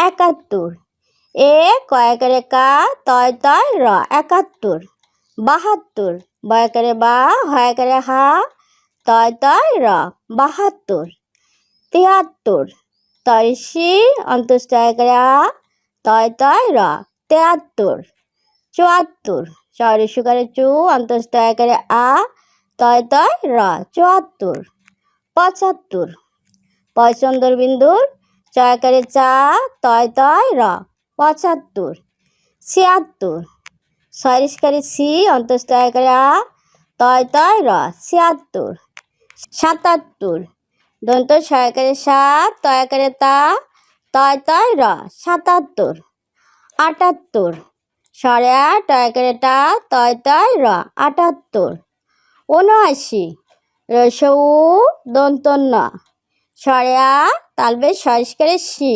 একাত্তর। এ কয়েকারে কা, তয় তয়, র, একাত্তর। বাহাত্তর। বয়কারে বা, হয়কারে হা, তয় তয়, র, বাহাত্তর। তিয়াত্তর। তয়সি অন্তস্তয়কারে আ, তয় তয়, র, তেয়াত্তর। চুয়াত্তর। শহরে সুকারে চু অন্তস্তয়কারে আ, তয় তয়, র, চুয়াত্তর। পঁচাত্তর। পয়চন্দর বিন্দুর চয়কারে চা, তয় তয়, র। পঁচাত্তর। ছিয়াত্তর। সরিষ্কারে সি অন্তস্তয়কারে আ। তয় তয়, র। ছিয়াত্তর। সাতাত্তর। দন্ত সয়কারে সাত তয়কারে তা। তয় তয়, র। সাতাত্তর। আটাত্তর। সরে আট টয়কারে টা, তয় তয়, র। আটাত্তর। উনআশি রসৌ দন্তন্য সরে আ তালবে সংস্কারের সি